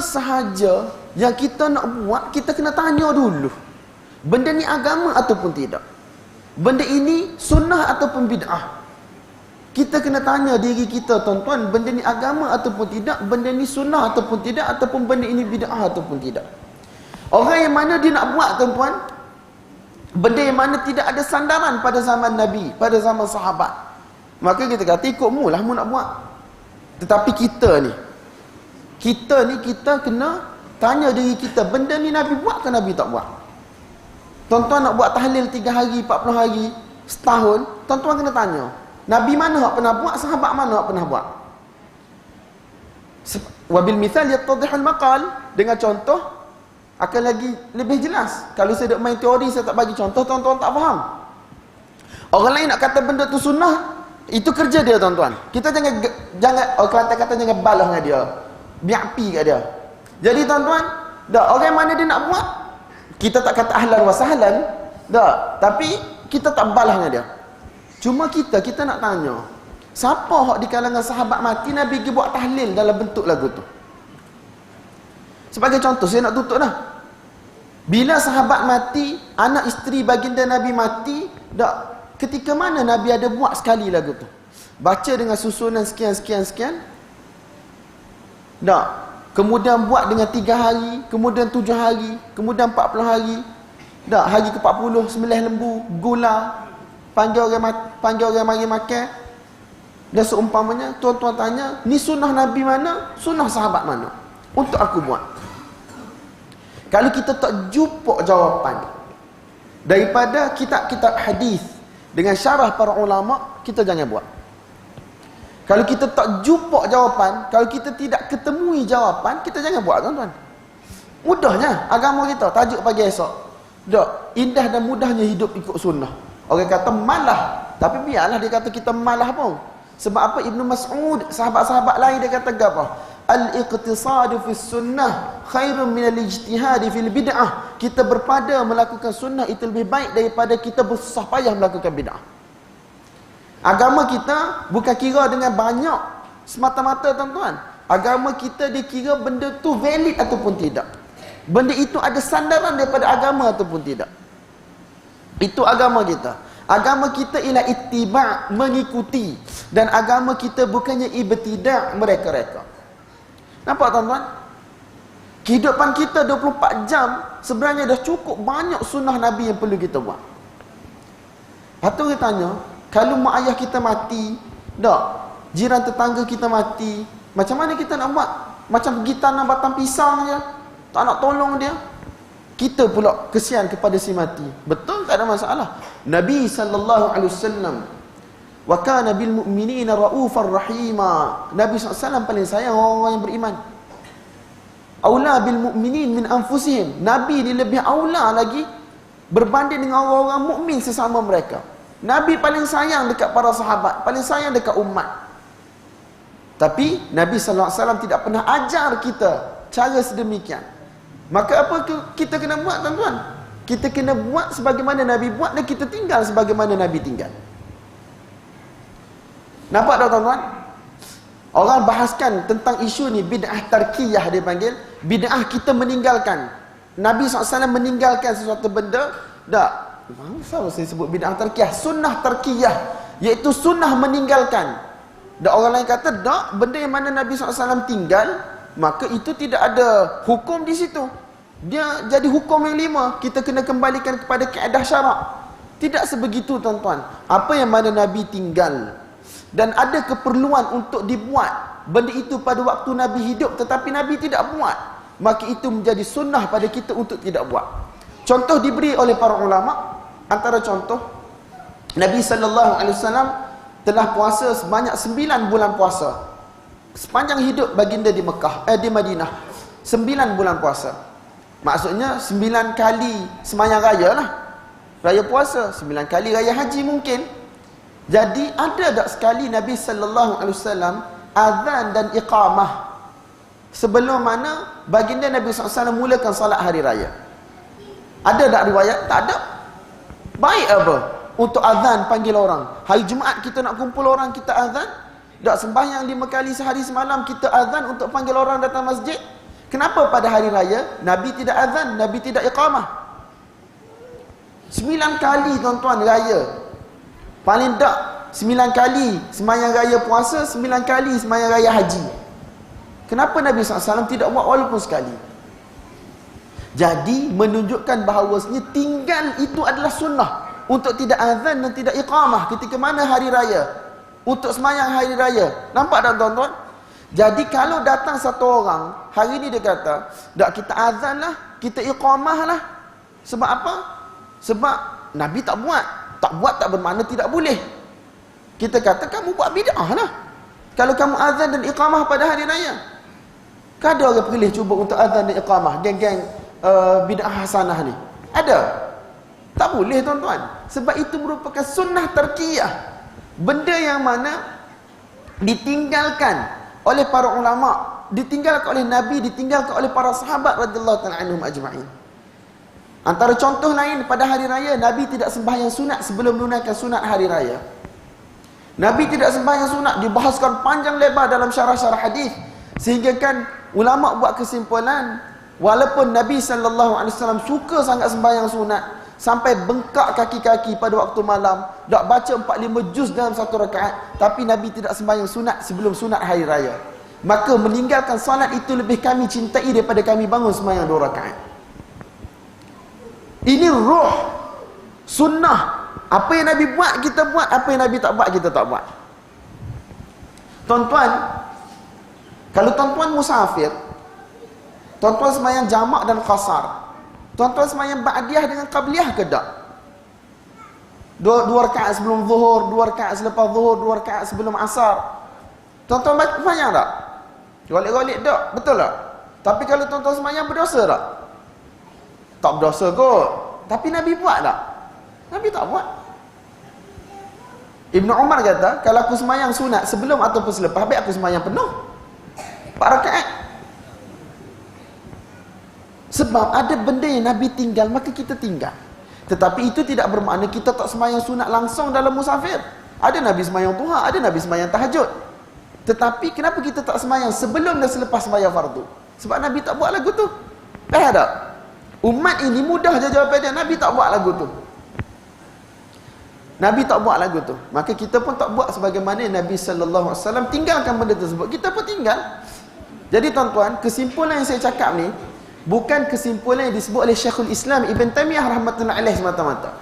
sahaja yang kita nak buat, kita kena tanya dulu. Benda ni agama ataupun tidak. Benda ini sunnah ataupun bid'ah. Kita kena tanya diri kita, tuan-tuan, benda ni agama ataupun tidak, benda ni sunnah ataupun tidak, ataupun benda ini bid'ah ataupun tidak. Orang yang mana dia nak buat, tuan-tuan, benda yang mana tidak ada sandaran pada zaman Nabi, pada zaman sahabat. Maka kita kata, ikut mu lah mu nak buat. Tetapi kita ni, kita ni kita kena tanya diri kita benda ni Nabi buat ke Nabi tak buat? Tuan-tuan nak buat tahlil 3 hari 40 hari setahun tuan-tuan kena tanya. Nabi mana yang pernah buat sahabat mana yang pernah buat? Wabil misal yattadihul maqal. Dengan contoh akan lagi lebih jelas. Kalau saya duk main teori saya tak bagi contoh tuan-tuan tak faham. Orang lain nak kata benda tu sunnah itu kerja dia tuan-tuan. Kita jangan jangan orang kata-kata jangan balas dengan dia biar api kat dia. Jadi tuan-tuan dah orang mana dia nak buat? Kita tak kata ahlan wa sahlan. Dah tapi kita tak balas dengan dia. Cuma kita kita nak tanya siapa hak di kalangan sahabat mati nabi pergi buat tahlil dalam bentuk lagu tu? Sebagai contoh saya nak tutup dah. Bila sahabat mati anak isteri baginda nabi mati dah ketika mana nabi ada buat sekali lagu tu? Baca dengan susunan sekian sekian sekian tak. Kemudian buat dengan tiga hari, kemudian tujuh hari, kemudian empat puluh hari. Tak. Hari ke empat puluh, sembilan lembu, gula, panggil orang, panggil orang mari makan. Dan seumpamanya, tuan-tuan tanya, ni sunnah Nabi mana? Sunnah sahabat mana? Untuk aku buat. Kalau kita tak jumpa jawapan daripada kitab-kitab hadis dengan syarah para ulama, kita jangan buat. Kalau kita tak jumpa jawapan, kalau kita tidak ketemui jawapan, kita jangan buat tuan-tuan. Mudahnya agama kita, tajuk pagi esok. Tak, indah dan mudahnya hidup ikut sunnah. Orang kata malah, tapi biarlah dia kata kita malah pun. Sebab apa Ibnu Mas'ud, sahabat-sahabat lain dia kata apa? Al-iqtisadu fi sunnah khairun min al-ijtihad fil bid'ah. Kita berpada melakukan sunnah itu lebih baik daripada kita bersusah payah melakukan bid'ah. Agama kita bukan kira dengan banyak semata-mata tuan-tuan. Agama kita dikira benda tu valid ataupun tidak. Benda itu ada sandaran daripada agama ataupun tidak. Itu agama kita. Agama kita ialah ittiba' mengikuti dan agama kita bukannya ibtidak mereka-reka. Nampak tuan-tuan? Kehidupan kita 24 jam sebenarnya dah cukup banyak sunnah Nabi yang perlu kita buat. Lepas kita tanya, kalau mak ayah kita mati, tak. Jiran tetangga kita mati, macam mana kita nak buat? Macam pergi tanam batang pisang je. Tak nak tolong dia. Kita pula kesian kepada si mati. Betul tak ada masalah. Nabi sallallahu alaihi wasallam wa kana bil mu'minina raufar rahima. Nabi sallallahu paling sayang orang-orang yang beriman. Aula bil mu'minin min anfusihim. Nabi ni lebih aula lagi berbanding dengan orang-orang mukmin sesama mereka. Nabi paling sayang dekat para sahabat, paling sayang dekat umat. Tapi Nabi sallallahu alaihi wasallam tidak pernah ajar kita cara sedemikian. Maka apa kita kena buat tuan-tuan? Kita kena buat sebagaimana Nabi buat dan kita tinggal sebagaimana Nabi tinggal. Nampak tak tuan-tuan? Orang bahaskan tentang isu ni bid'ah tarkiyah dia panggil, bid'ah kita meninggalkan. Nabi SAW meninggalkan sesuatu benda, tak Bangsa saya sebut bid'ah terkiyah Sunnah terkiyah Iaitu sunnah meninggalkan. Dan orang lain kata Tak, benda yang mana Nabi SAW tinggal Maka itu tidak ada hukum di situ. Dia jadi hukum yang lima. Kita kena kembalikan kepada keadaan syarak. Tidak sebegitu tuan-tuan. Apa yang mana Nabi tinggal? Dan ada keperluan untuk dibuat. Benda itu pada waktu Nabi hidup Tetapi Nabi tidak buat. Maka itu menjadi sunnah pada kita untuk tidak buat. Contoh diberi oleh para ulama Antara contoh Nabi sallallahu alaihi wasallam telah puasa sebanyak sembilan bulan puasa. Sepanjang hidup baginda di Mekah, eh di Madinah. sembilan bulan puasa. Maksudnya sembilan kali semayang raya lah. Raya puasa, sembilan kali raya haji mungkin. Jadi ada tak sekali Nabi sallallahu alaihi wasallam azan dan iqamah sebelum mana baginda Nabi SAW mulakan salat hari raya. Ada tak riwayat? Tak ada. Baik apa? Untuk azan panggil orang. Hari Jumaat kita nak kumpul orang, kita azan. Tak sembahyang lima kali sehari semalam, kita azan untuk panggil orang datang masjid. Kenapa pada hari raya Nabi tidak azan, Nabi tidak iqamah? Sembilan kali tuan-tuan raya. Paling tak sembilan kali semayang raya puasa, sembilan kali semayang raya haji. Kenapa Nabi SAW tidak buat walaupun sekali? Jadi menunjukkan bahawasanya tinggal itu adalah sunnah untuk tidak azan dan tidak iqamah ketika mana hari raya untuk semayang hari raya. Nampak tak tuan-tuan? Jadi kalau datang satu orang, hari ni dia kata, tak kita azan lah, kita iqamah lah. Sebab apa? Sebab Nabi tak buat. Tak buat tak bermakna tidak boleh. Kita kata kamu buat bid'ah lah. Kalau kamu azan dan iqamah pada hari raya. Ada orang pilih cuba untuk azan dan iqamah. Geng-geng uh, bid'ah hasanah ni. Ada. Tak boleh tuan-tuan. Sebab itu merupakan sunnah terkiyah. Benda yang mana ditinggalkan oleh para ulama, ditinggalkan oleh Nabi, ditinggalkan oleh para sahabat radhiyallahu taala anhum ajma'in. Antara contoh lain pada hari raya Nabi tidak sembahyang sunat sebelum menunaikan sunat hari raya. Nabi tidak sembahyang sunat dibahaskan panjang lebar dalam syarah-syarah hadis sehingga kan ulama buat kesimpulan walaupun Nabi sallallahu alaihi wasallam suka sangat sembahyang sunat sampai bengkak kaki-kaki pada waktu malam. Tak baca 4-5 juz dalam satu rakaat. Tapi Nabi tidak sembahyang sunat sebelum sunat hari raya. Maka meninggalkan salat itu lebih kami cintai daripada kami bangun sembahyang dua rakaat. Ini roh sunnah. Apa yang Nabi buat kita buat. Apa yang Nabi tak buat kita tak buat. Tuan-tuan kalau tuan-tuan musafir tuan-tuan sembahyang jamak dan qasar Tuan-tuan semayang ba'diyah dengan qabliyah ke tak? Dua, dua rakaat sebelum zuhur, dua rakaat selepas zuhur, dua rakaat sebelum asar. Tuan-tuan semayang tak? Golik-golik tak? Betul tak? Tapi kalau tuan-tuan semayang berdosa tak? Tak berdosa kot. Tapi Nabi buat tak? Nabi tak buat. Ibn Umar kata, kalau aku semayang sunat sebelum ataupun selepas, habis aku semayang penuh. Empat rakaat. Sebab ada benda yang Nabi tinggal, maka kita tinggal. Tetapi itu tidak bermakna kita tak semayang sunat langsung dalam musafir. Ada Nabi semayang tuha, ada Nabi semayang tahajud. Tetapi kenapa kita tak semayang sebelum dan selepas semayang fardu? Sebab Nabi tak buat lagu tu. Eh ada. Umat ini mudah je jawapan dia. Nabi tak buat lagu tu. Nabi tak buat lagu tu. Maka kita pun tak buat sebagaimana Nabi SAW tinggalkan benda tersebut. Kita pun tinggal. Jadi tuan-tuan, kesimpulan yang saya cakap ni, bukan kesimpulan yang disebut oleh Syekhul Islam Ibn Taymiyah rahmatullah alaih semata-mata.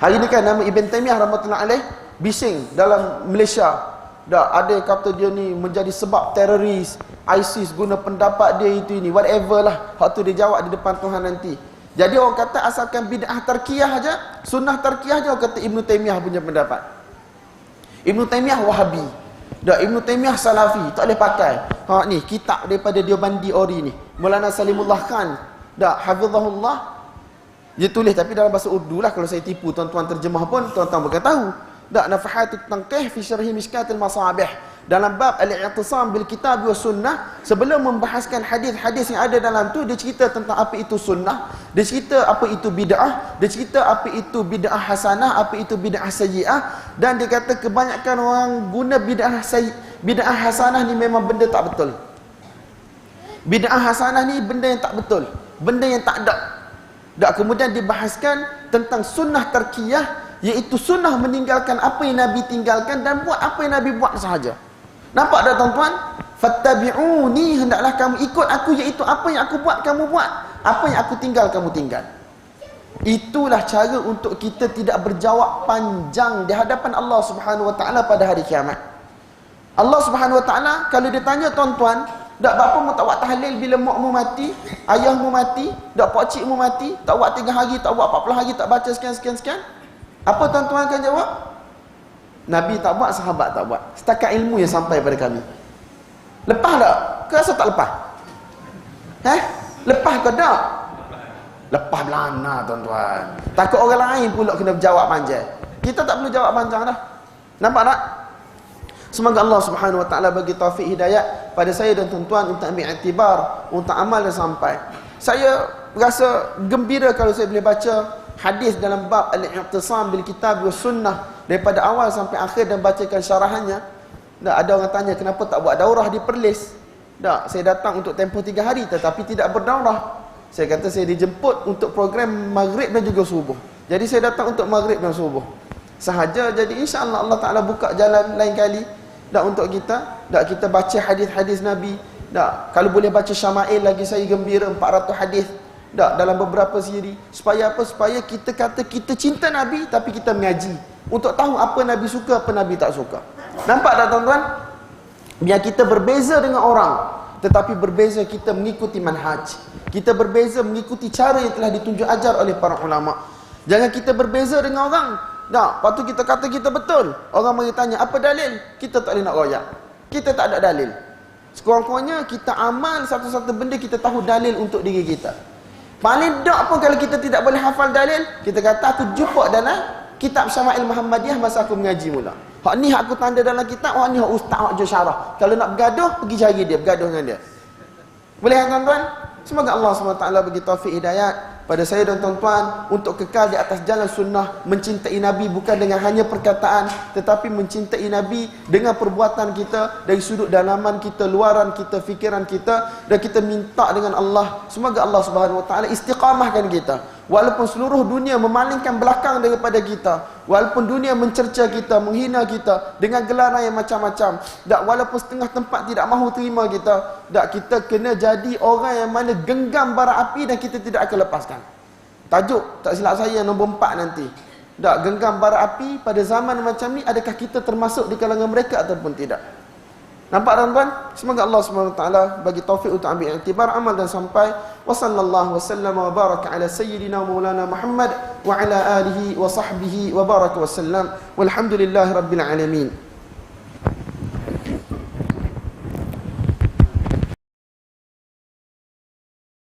Hari ini kan nama Ibn Taymiyah rahmatullah alaih bising dalam Malaysia. Dah ada yang kata dia ni menjadi sebab teroris, ISIS guna pendapat dia itu ini, whatever lah. Waktu dia jawab di depan Tuhan nanti. Jadi orang kata asalkan bid'ah tarkiyah aja, sunnah tarkiyah aja orang kata Ibn Taymiyah punya pendapat. Ibn Taymiyah Wahabi. Dah Ibn Taymiyah Salafi, tak boleh pakai. Ha ni kitab daripada Diobandi Ori ni. Maulana Salimullah Khan dah hafizahullah dia tulis tapi dalam bahasa Urdu lah kalau saya tipu tuan-tuan terjemah pun tuan-tuan boleh tahu dak nafahatut tanqih fi syarhi miskatil masabih dalam bab al-i'tisam bil kitab wa sunnah sebelum membahaskan hadis-hadis yang ada dalam tu dia cerita tentang apa itu sunnah dia cerita apa itu bid'ah dia cerita apa itu bid'ah hasanah apa itu bid'ah sayyi'ah dan dia kata kebanyakan orang guna bid'ah bid'ah hasanah ni memang benda tak betul Bid'ah hasanah ni benda yang tak betul. Benda yang tak ada. Dan kemudian dibahaskan tentang sunnah terkiyah. Iaitu sunnah meninggalkan apa yang Nabi tinggalkan dan buat apa yang Nabi buat sahaja. Nampak tak tuan-tuan? Fattabi'uni hendaklah kamu ikut aku iaitu apa yang aku buat kamu buat. Apa yang aku tinggal kamu tinggal. Itulah cara untuk kita tidak berjawab panjang di hadapan Allah Subhanahu Wa Taala pada hari kiamat. Allah Subhanahu Wa Taala kalau dia tanya tuan-tuan, tak bapa mu tak buat tahlil bila mak mu mati, ayah mu mati, tak pak cik mu mati, tak buat 3 hari, tak buat 40 hari, tak baca sekian sekian sekian. Apa tuan-tuan akan jawab? Nabi tak buat, sahabat tak buat. Setakat ilmu yang sampai pada kami. Lepas tak? Ke rasa tak lepas? Eh? Lepas ke tak? Lepas belana tuan-tuan. Takut orang lain pula kena jawab panjang. Kita tak perlu jawab panjang dah. Nampak tak? Semoga Allah Subhanahu wa taala bagi taufik hidayah pada saya dan tuan-tuan untuk ambil iktibar, untuk amal dan sampai. Saya rasa gembira kalau saya boleh baca hadis dalam bab al-i'tisam bil kitab wa sunnah daripada awal sampai akhir dan bacakan syarahannya. Dan ada orang tanya kenapa tak buat daurah di Perlis? Tak, saya datang untuk tempoh tiga hari tetapi tidak berdaurah. Saya kata saya dijemput untuk program maghrib dan juga subuh. Jadi saya datang untuk maghrib dan subuh. Sahaja jadi insya-Allah Allah Taala buka jalan lain kali dak untuk kita, dak kita baca hadis-hadis Nabi, dak kalau boleh baca syama'il lagi saya gembira 400 hadis. Dak dalam beberapa siri supaya apa? Supaya kita kata kita cinta Nabi tapi kita mengaji. Untuk tahu apa Nabi suka, apa Nabi tak suka. Nampak tak tuan-tuan? Biar kita berbeza dengan orang Tetapi berbeza kita mengikuti manhaj. Kita berbeza mengikuti cara yang telah ditunjuk ajar oleh para ulama. Jangan kita berbeza dengan orang. Tak, lepas tu kita kata kita betul. Orang mari tanya, apa dalil? Kita tak boleh nak royak. Kita tak ada dalil. Sekurang-kurangnya kita amal satu-satu benda kita tahu dalil untuk diri kita Paling tak pun kalau kita tidak boleh hafal dalil Kita kata aku jumpa dalam kitab Syama'il Muhammadiyah masa aku mengaji mula Hak ni hak aku tanda dalam kitab, hak ni hak ustaz hak syarah. Kalau nak bergaduh, pergi cari dia, bergaduh dengan dia. Boleh kan tuan-tuan? Semoga Allah SWT bagi taufik hidayat pada saya dan tuan-tuan untuk kekal di atas jalan sunnah mencintai Nabi bukan dengan hanya perkataan tetapi mencintai Nabi dengan perbuatan kita dari sudut dalaman kita luaran kita fikiran kita dan kita minta dengan Allah. Semoga Allah Subhanahu wa taala istiqamahkan kita. Walaupun seluruh dunia memalingkan belakang daripada kita walaupun dunia mencerca kita menghina kita dengan gelaran yang macam-macam tak walaupun setengah tempat tidak mahu terima kita tak kita kena jadi orang yang mana genggam bara api dan kita tidak akan lepaskan Tajuk tak silap saya nombor empat nanti. Tak genggam bara api pada zaman macam ni adakah kita termasuk di kalangan mereka ataupun tidak? Nampak tuan-tuan? Semoga Allah SWT bagi taufik untuk ambil iktibar amal dan sampai wa sallallahu wa sallama wa baraka ala sayyidina maulana Muhammad wa ala alihi wa sahbihi wa baraka wa sallam walhamdulillahi rabbil alamin.